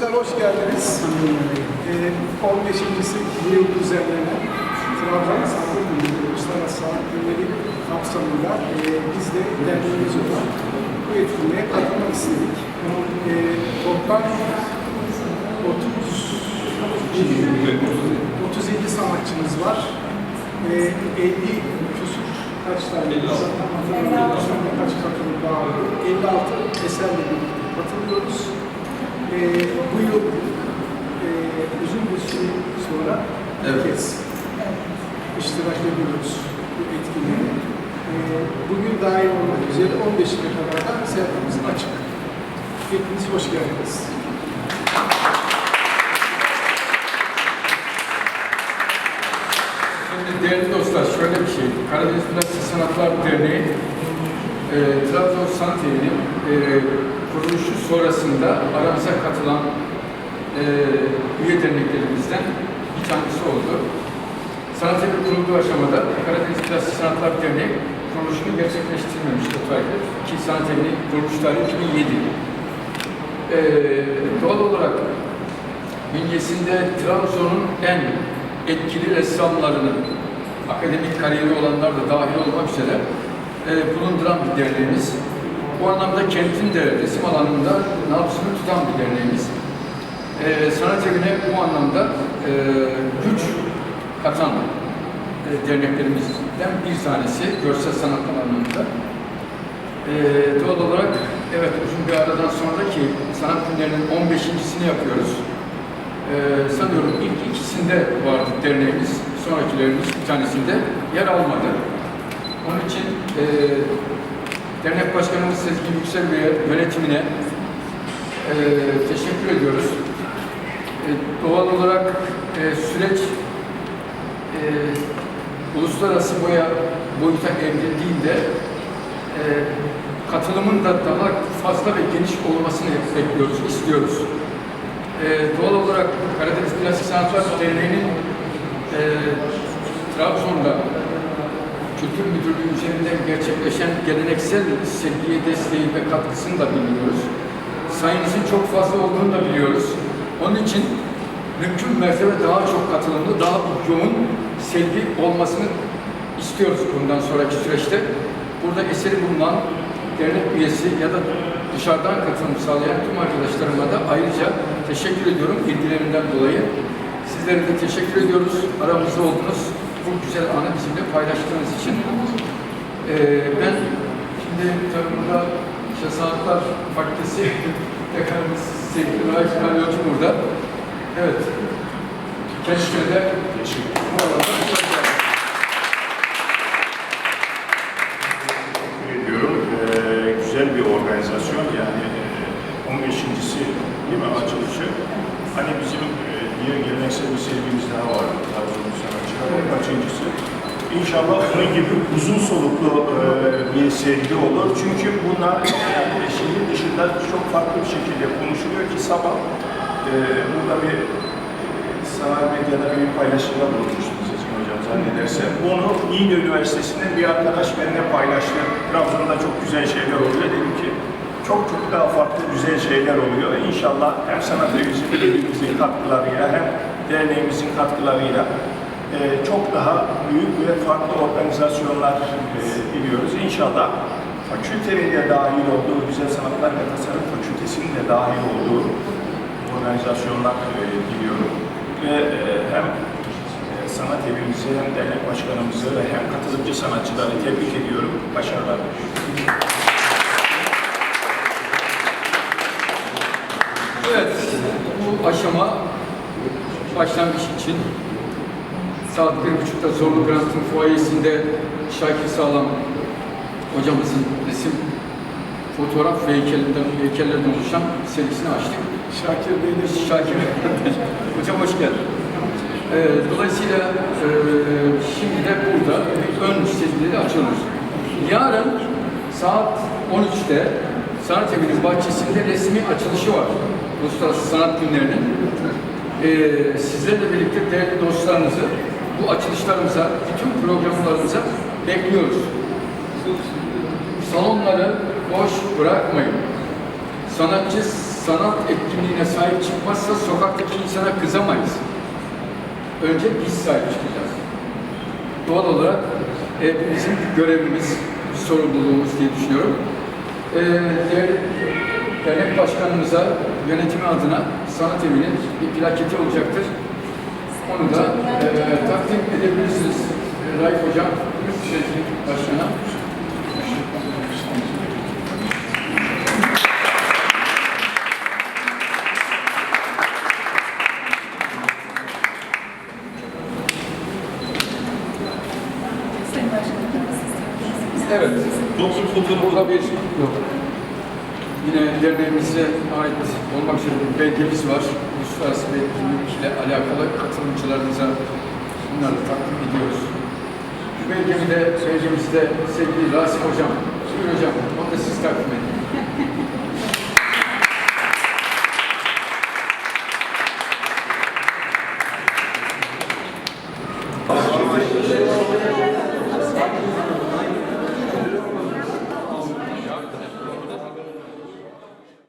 Arkadaşlar hoş geldiniz. Ee, 15.si bu yıl düzenlenen Trabzon Sanat Günleri, Uluslararası Sanat Günleri kapsamında e, biz de derneğimiz olan bu etkinliğe katılmak istedik. E, toplam 30 37 sanatçımız var. E, 50 küsur kaç tane? 56. Kaç katılım oldu? 56 eserle birlikte katılıyoruz. E, bu yıl e, uzun bir süre sonra ilk kez iştirak ediyoruz bu etkinliğe. E, bugün dahil olmak üzere 15'ine kadar da sergimiz açık. Hepiniz hoş geldiniz. Şimdi değerli dostlar şöyle bir şey. Karadeniz Plastik Sanatlar Derneği e, Trabzon Sanat Evi'nin e, kuruluşu sonrasında aramıza katılan e, üye derneklerimizden bir tanesi oldu. Sanat Evi kurulduğu aşamada Karadeniz Plastik Sanatlar Derneği kuruluşunu gerçekleştirmemişti olaydı. Ki Sanat Evi'nin kuruluş tarihi 2007. E, doğal olarak bünyesinde Trabzon'un en etkili ressamlarının akademik kariyeri olanlar da dahil olmak üzere e, bulunduran bir derneğimiz. Bu anlamda kentin de resim alanında nabzını tutan bir derneğimiz. E, sanat evine bu anlamda e, güç katan e, derneklerimizden bir tanesi görsel sanat alanında. E, doğal olarak evet uzun bir aradan sonraki sanat günlerinin 15.sini yapıyoruz. Ee, sanıyorum ilk ikisinde vardı derneğimiz, sonrakilerimiz bir tanesinde yer almadı. Onun için e, dernek başkanımız Sezgin Yüksel ve yönetimine e, teşekkür ediyoruz. E, doğal olarak e, süreç e, uluslararası boya boyuta evrildiğinde e, katılımın da daha fazla ve geniş olmasını bekliyoruz, istiyoruz. Ee, doğal olarak Karadeniz Plastik Sanatlar Derneği'nin e, Trabzon'da Kültür Müdürlüğü üzerinden gerçekleşen geleneksel sergiye desteği ve katkısını da biliyoruz. Sayınızın çok fazla olduğunu da biliyoruz. Onun için mümkün mertebe daha çok katılımlı, daha yoğun sergi olmasını istiyoruz bundan sonraki süreçte. Burada eseri bulunan dernek üyesi ya da dışarıdan katılım sağlayan tüm arkadaşlarıma da ayrıca teşekkür ediyorum ilgilerinden dolayı. Sizlere de teşekkür ediyoruz. Aramızda oldunuz. Bu güzel anı bizimle paylaştığınız için. Ee, ben şimdi tabii burada işte Sanatlar Fakültesi Dekanımız sevgili Raif Kalyoncu burada. Evet. Kendisine de teşekkür ediyorum. Ee, güzel bir organizasyon yani e, 15.si değil mi açılışı? Hani bizim e, diğer geleneksel bir sergimiz daha var. O kaçıncısı? İnşallah bunun gibi uzun soluklu e, bir sergi olur. Çünkü bunlar e, şehir dışında çok farklı bir şekilde konuşuluyor ki sabah e, burada bir sanat medyada bir paylaşımda bulunmuştunuz Sezgin Hocam zannedersem. Bunu İğne Üniversitesi'nden bir arkadaş benimle paylaştı. Trabzon'da çok güzel şeyler oluyor. Dedim ki çok çok daha farklı güzel şeyler oluyor. İnşallah hem sanat evimizin katkılarıyla hem derneğimizin katkılarıyla e, çok daha büyük ve farklı organizasyonlar e, biliyoruz. İnşallah fakültenin de dahil olduğu, Güzel Sanatlar ve Tasarım Fakültesinin de dahil olduğu organizasyonlar e, diliyorum. Ve e, hem e, sanat evimizi hem dernek başkanımızı ve hem katılımcı sanatçıları tebrik ediyorum. Başarılar. Evet, bu aşama başlangıç için saat bir buçukta Zorlu Grant'ın fuayesinde Şakir Sağlam hocamızın resim, fotoğraf ve heykelinden, heykellerden oluşan serisini açtık. Şakir Bey'le Şakir, hocam hoş geldin. Ee, dolayısıyla e, şimdi de burada ön sergileri açıyoruz. Yarın saat 13'te Sanat Evi'nin bahçesinde resmi açılışı var. Uluslararası Sanat Günlerinin. Ee, sizlerle birlikte değerli dostlarınızı bu açılışlarımıza, bütün programlarımıza bekliyoruz. Salonları boş bırakmayın. Sanatçı sanat etkinliğine sahip çıkmazsa sokaktaki insana kızamayız. Önce biz sahip çıkacağız. Doğal olarak e, bizim görevimiz, sorumluluğumuz diye düşünüyorum. E, değerli dernek başkanımıza yönetimi adına sanat evinin bir plaketi olacaktır. Onu da e, takdim edebilirsiniz. E, Raif Hocam, Şehir Başkan'a. Sayın Başkanım. Evet. Doktor fotoğrafı Burada bir yok. Yine derneğimize ait olmak üzere bir belgemiz var. Uluslararası bir etkinlik ile alakalı katılımcılarımıza bunları takdim ediyoruz. Şu belgemi de, belgemizi de sevgili Rasim Hocam, Buyur Hocam.